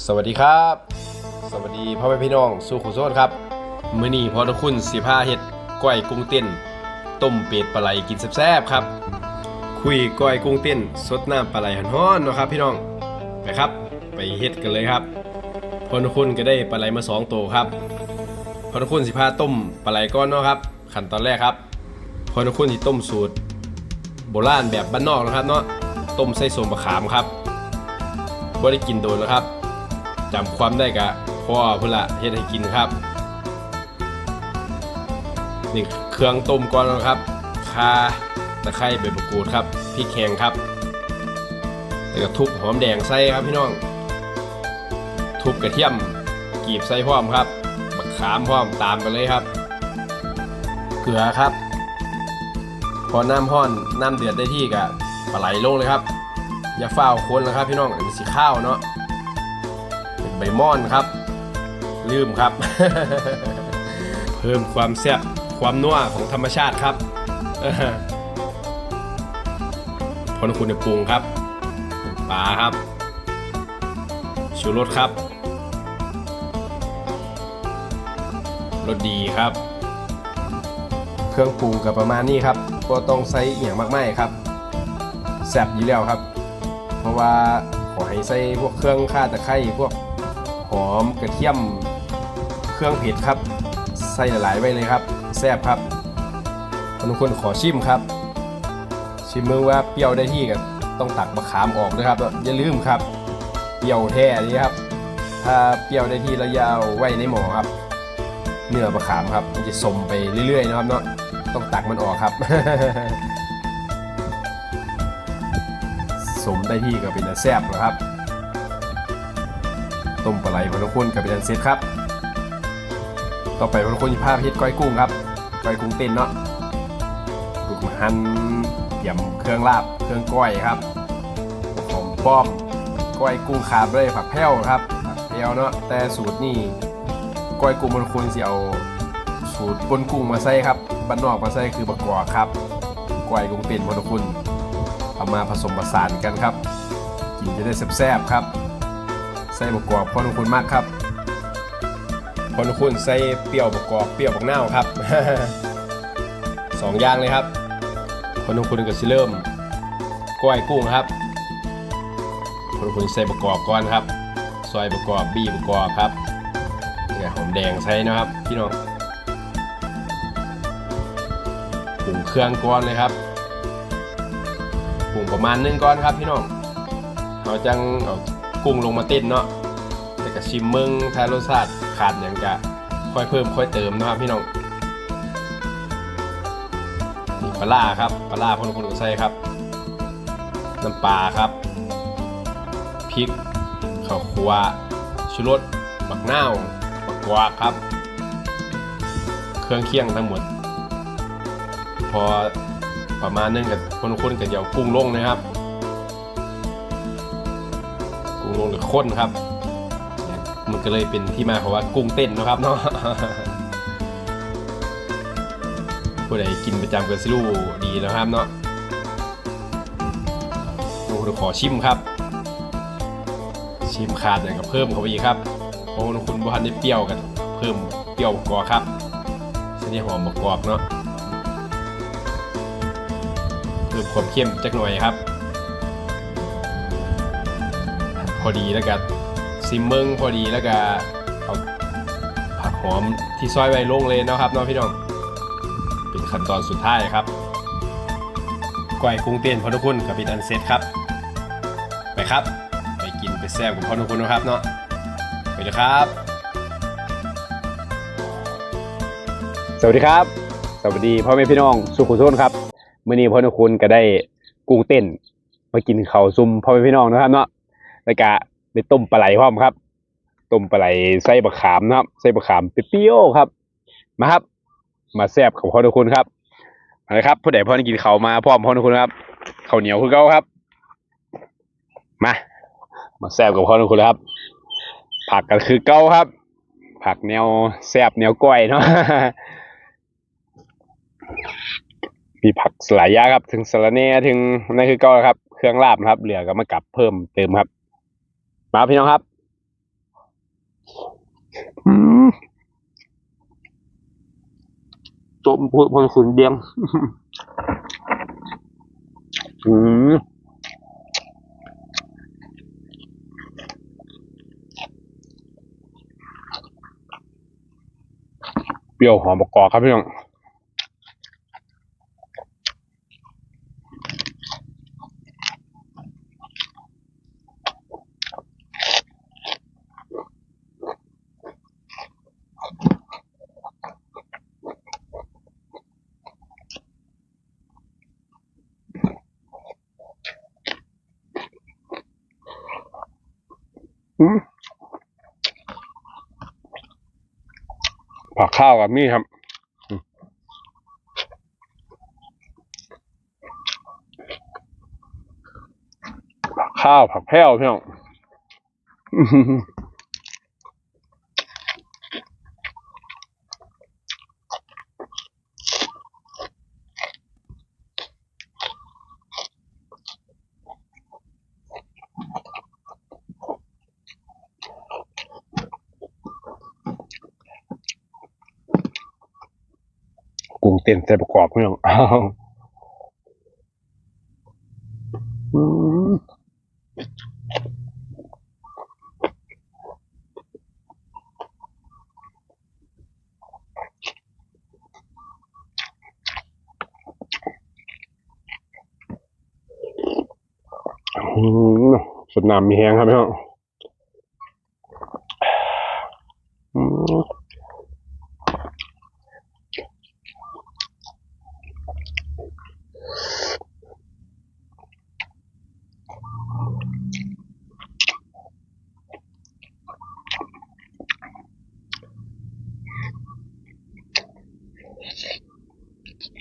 สวัสดีครับ สวัสดีพ่อแม่พี่น้องสู่ขุโซนครับ มื้อนี้พอทุกคุณสิพาเฮ็ดก้อยกุ้งเต้นต้มเป็ดปลาไหลกินแซ่บๆครับ คุยก้อยกุ้งเต้นสดน้ำปลาไหลฮ้อนๆเนาะครับ พี่น้องไปครับ ไปเฮ็ดกันเลยครับพอทุกคุณก็ได้ปลาไหลมาสองตัวครับพอทุกคุณสิพาต้มปลาไหลก้อนเนาะครับขั้นตอนแรกครับพอทุกคุณสิต้มสูตร โบราณแบบบ้านนอกนะครับเนาะต้มใส่สมมะขามครับบ่ได้กินโดนแล้วครับ จำความได้กะพ่อพุ่นละเฮ็ดให้กินครับ นี่เครื่องต้มก่อนนะครับข่าตะไคร้ใบมะกรูดครับพริกแห้งครับแล้วก็ทุบหอมแดงใส่ครับพี่น้อง ทุบกระเทียมกีบใส่พร้อมครับบักขามพร้อมตามไปเลยครับ เกลือครับ พอน้ำห้อนน้ำเดือดได้ที่กะปลาไหลลงเลยครับ อย่าเฝ้าคนนะครับพี่น้องอันนี้สีข้าวเนาะ ใบม่อนครับ ลืมครับ เพิ่มความแซ่บความนัวของธรรมชาติครับพอคุณจะปรุงครับปลาครับ ชูรสครับรสดีครับ เครื่องปรุงกับประมาณนี้ครับก็ต้องใส่อหย่างมากมายครับแซ่บอยู่แล้วครับ เพราะว่าขอให้ใส่พวกเครื่องข่าตะไคร้พวก หอมกระเทียมเครื่องเผ็ดครับ ใส่หลายๆไว้เลยครับแซ่บครับทุกคนขอชิมครับ ชิมมือว่าเปรี้ยวได้ที่กันต้องตักมะขามออกนะครับแล้วอย่าลืมครับเปรี้ยวแท้นี่ครับ ถ้าเปรี้ยวได้ที่แล้วอยาวไว้ในหม้อครับ เนื้อมะขามครับมันจะสมไปเรื่อยๆนะครับเนาะต้องตักมันออกครับสมได้ที่ก็เป็นอันแซ่บนะครับ ต้มปลาไหลพนคุณกับเป็นเสร็จครับ ต่อไปพนคุณจะพาเฮ็ดก้อยกุ้งครับก้อยกุ้งเต้นเนาะลูกมาหั่นเตรียมเครื่องลาบเครื่องก้อยครับหอมป้อมก้อยกุ้งขาดด้วยผักแพ้วครับผักแพ้วเนาะแต่สูตรนี่ก้อยกุ้งบนคุณสิเอาสูตรบนกุ้งมาใส่ครับบ้านนอกมาใส่คือบักกอครับก้อยกุ้งเป็นบนคุณเอามาผสมผสานกันครับกินจะได้แซ่บๆครับ ใส่บักกอกพอนคุณมากครับพอนคุณใส่เปรี้ยวบกกอกเปรี้ยวบักนาครับสองอย่างเลยครับพอนคุณก็สิเริ่มก้อยกุ้งครับพอนคุณใส่บกกอกก่อนครับซอยบกกอกบี้บักกอกครับเนี่ยหอมแดงใส่นะครับพี่น้องปรุงเครื่องก้อนเลยครับปรุงประมาณหนึงก้อนครับพี่น้องเราจังเอา กุ้งลงมาเต้นเนาะแต่ก็ชิมเมืองทายรสชาติขาดอย่างจะค่อยเพิ่มค่อยเติมนะครับพี่น้องนี่ปลาร้าครับปลาร้าพ่นคนก็ใส่ครับ น้ำปลาครับพริกข้าวคั่วชูรสบักนาวบักกวาครับ เครื่องเคียงทั้งหมด พอประมาณนึงกับคนคนๆกับเดี๋ยวกุ้งลงนะครับ ลงหรือข้นครับ มันก็เลยเป็นที่มาของว่ากุ้งเต้นนะครับเนาะผู้ใดกินประจำกันสิรู้ดีนะครับเนาะดูขอชิมครับ ชิมขาดอย่างกับเพิ่มเข้าไปอีกครับเพราะว่าคุณบุหันได้เปรี้ยวกัน เพิ่มเปรี้ยวกว่าครับเส้นนี้หอมมะกอกเนาะเพิ่มความเข้มจักหน่อยครับ พอดีแล้วก็ซิมเมิงพอดีแล้วก็เอาผักหอมที่ซอยไว้ลงเลยนะครับเนาะพี่น้องเป็นขั้นตอนสุดท้ายครับก้อยกุ้งเต้นพอทุกคนกับเป็นอันเซ็ตครับ ไปครับ ไปกินไปแซ่บกับพ่อทุกคนนะครับเนาะไปเลยครับ สวัสดีครับ สวัสดีพ่อแม่พี่น้องสุขุมทุนครับมื้อนี้พ่อนุคุณก็ได้กุ้งเต้นมากินข้าวซุ่มพ่อแม่พี่น้องนะครับเนาะ แล้วก็ได้ต้มปลาไหลพร้อมครับต้มปลาไหลใส่บะขามนะครับใส่บะขามเปรี้ยวครับ มาครับ มาแซ่บกับพ่อนุกคุณครับมาเลยครับผู้ใดพ่อได้กินข้าวมาพร้อมพ่อนุกคุณครับข้าวเหนียวคือเก่าครับ มา มาแซ่บกับพ่อนุกคุณเลยครับ ผักก็คือเก่าครับ ผักแนวแซ่บแนวก้อยเนาะมีผักหลายย่าครับ ถึงสะระแหน่ถึงนั่นคือเก็ครับ เครื่องลาบครับ เหลือก็มากลับเพิ่มเติมครับ มาพี่น้องครับอืมต้มพูดพนขุนเดียงอืมเปรี้ยวหอมประกอบครับพี่น้อง ผักข้าวกับมี่ครับผักข้าวผักแพ้วพี่น้อง กุ้งเต้นใส่ประกอบพี่องอืมอืมสดน้ำมีแห้งครับพี่น้อง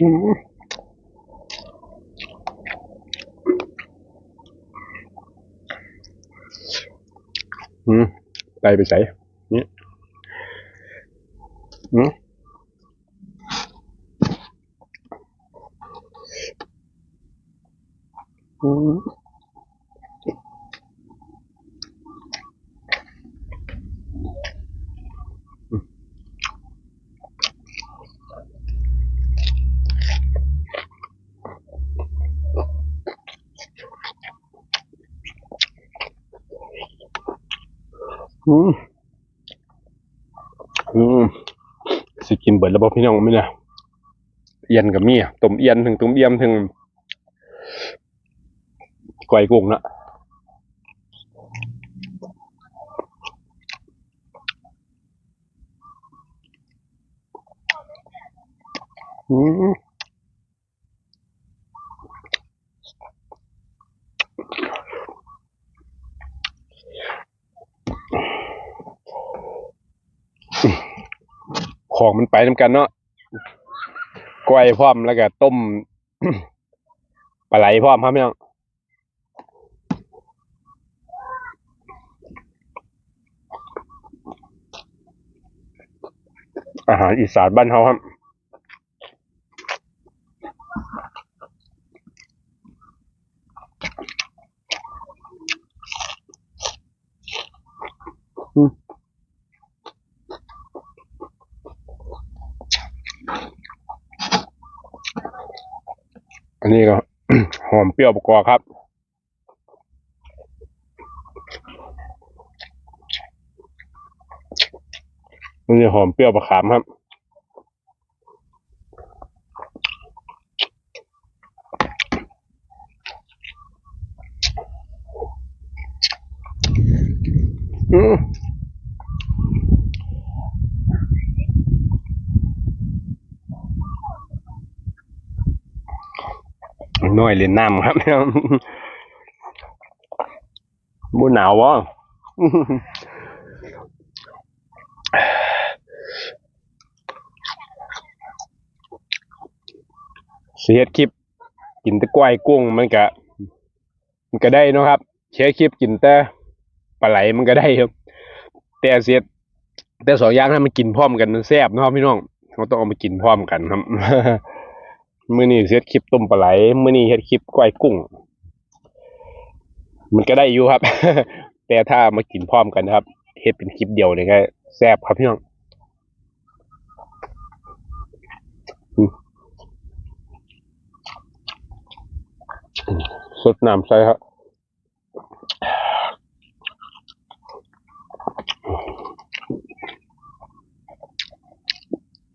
อืมอืมไปไปใส่นี่อืมอืม อืมอืมสิกินเบิดแล้วบ่พี่น้องไหมเนี่ยเอียนกับมีอะต้มเอียนถึงต้มเอียมถึงก้อยกุ้งนะอืม ของมันไปน้ำกันเนาะก้อยพร้อมแล้วก็ต้มปลาไหลพร้อมครับพี่น้องอาหารอีสานบ้านเฮาครับ นนี้ก็หอมเปรี้ยวประกอบครับอันนี้หอมเปรี้ยวประขามครับอืม น้อยเล่นน้ำครับมูหนาววะเสียดคลิป กินแต่กล้วยกุ้งมันก็มันก็ได้นะครับเชียคลิปกินแต่ปลาไหลมันก็ได้ครับ แต่เสียดแต่สองอย่างถ้ามันกินพร้อมกันมันแซ่บนะครับพี่น้องเราต้องเอามากินพร้อมกันครับ มื้อนี้เฮ็ดคลิปต้มปลาไหลมื้อนี้เฮ็ดคลิปกล้วยกุ้ง มันก็ได้อยู่ครับ แต่ถ้ามากินพร้อมกันนะครับเฮ็ดเป็นคลิปเดียวเนี่ยก็แซ่บครับพี่น้องสดน้ำใส่ครับ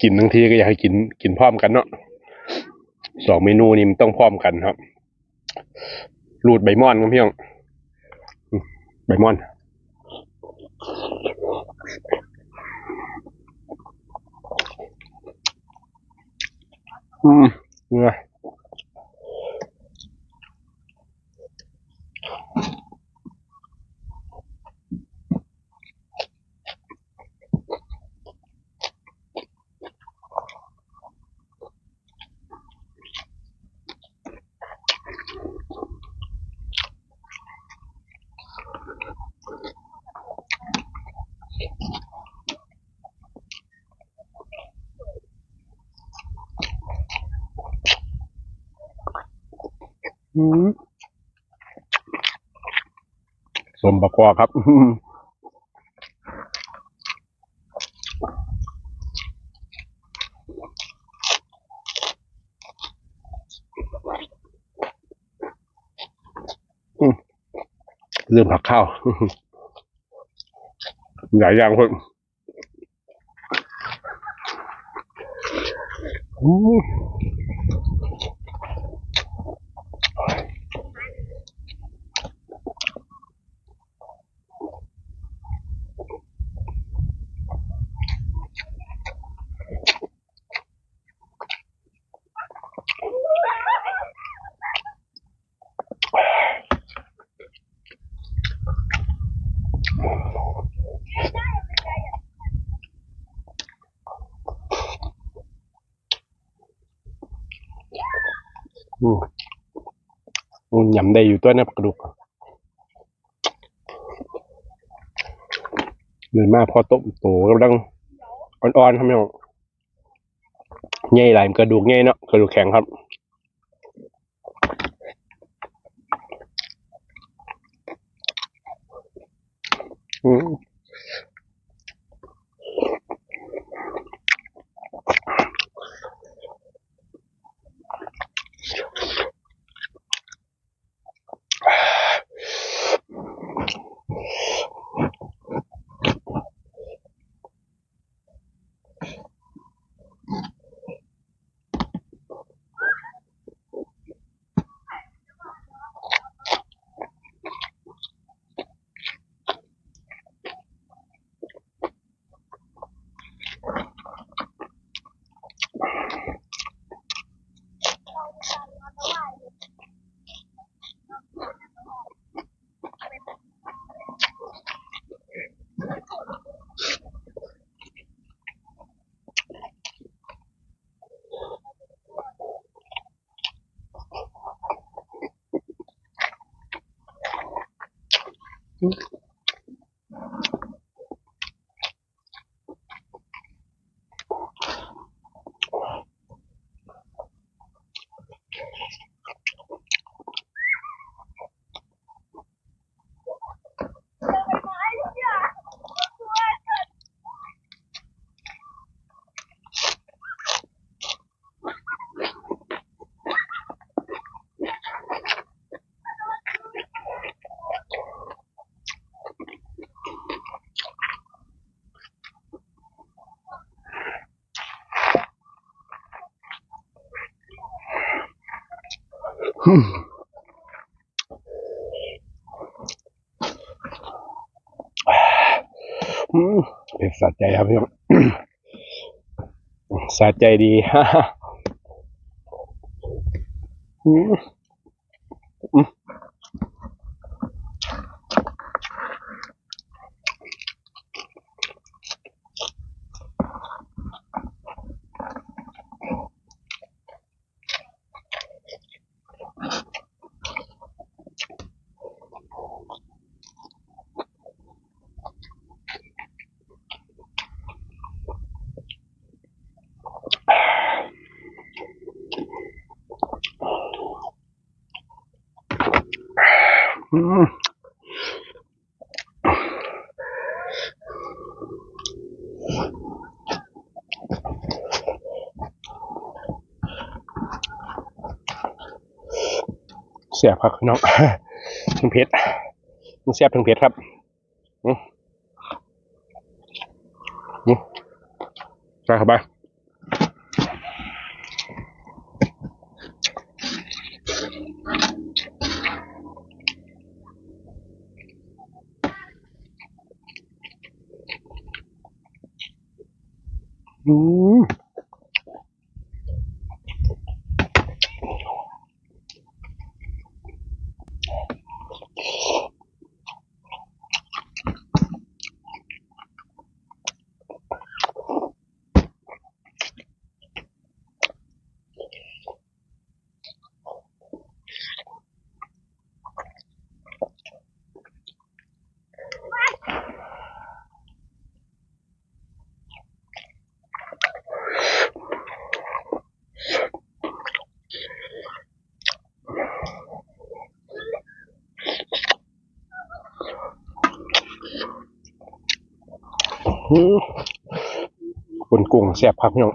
กินทั้งทีก็อยากให้กินกินพร้อมกันเนาะ สองเมนูนี้มันต้องพร้อมกันครับรูดใบม่อนครับพี่น้องใบม่อนอืมเนื้อ อืมสมประกอบครับอืมเรื่องผักข้าวหลายอย่างคนอืม อืมอืมยำได้อยู่ตัวนะกระดูกเงินมากพอต้มโตกำลังอ่อนๆครับพี่น้องใหญ่หลายกระดูกใหญ่เนาะกระดูกแข็งครับอืม เป็นสะใจครับพี่น้องสะใจดีฮ่า สียบครับพี่น้องทั้งเผ็ดทั้งเสียบทั้งเผ็ดครับอืมอืมไปครับไปอืม อืมคนกุ้งแซ่บครับพี่น้อง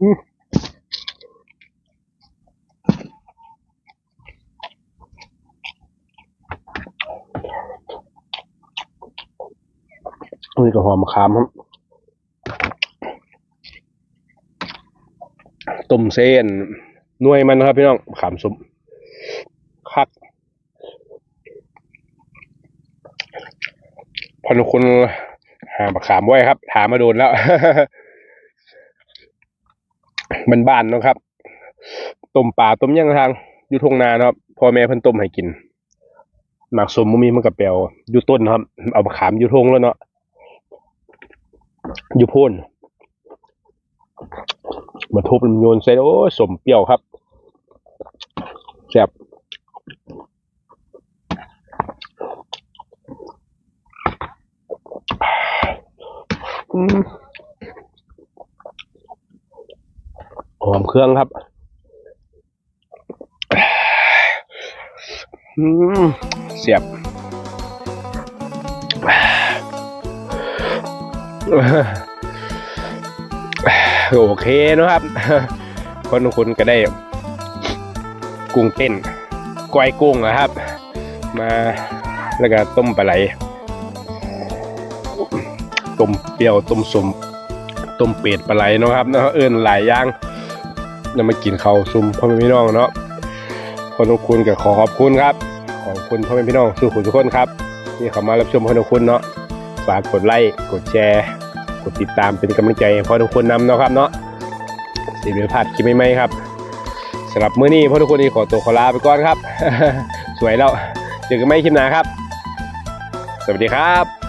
อืมนี่ก็หอมมะขามครับ ต้มเส้นหน่วยมันนะครับพี่น้องขามสมคักพอนุคุณหาบักขามไว้ครับ ถามมาโดนแล้วมันบ้านนะครับต้มปลาต้มยังทางอยู่ทงนานะครับพ่อแม่เพิ่นต้มให้กินหมากสมมุมีมันกับเปลวอยู่ต้นครับ เอาบักขามอยู่ทงแล้วเนาะอยู่พ่น มาทุบมันโยนใส่โอ้สมเปรี้ยวครับแซ่บหอมเครื่องครับเสียบ โอเคนะครับ คนทุกคนก็ได้กุ้งเต้นก้อยกุ้งนะครับ มาแล้วก็ต้มปลาไหลต้มเปรี้ยวต้มสมต้มเป็ดปลาไหลนะครับเนาะเอิ้นหลายอย่างนำมากินข้าวซุมพ่อแม่พี่น้องเนาะคนทุกคนก็ขอขอบคุณครับ ขอบคุณพ่อแม่พี่น้องสู่ทุกคนครับที่เข้ามารับชมคนทุกคนเนาะฝากกดไลค์กดแชร์ ดติดตามเป็นกำลังใจให้พ่อทุกคนนำเนาะครับเนาะสิเดือพลาดคลิปใหม่ๆครับสำหรับมื้อนี้พ่อทุกคนนี่ขอตัวขอลาไปก่อนครับ สวยแล้วเจอกันใหม่คลิปหน้าครับ สวัสดีครับ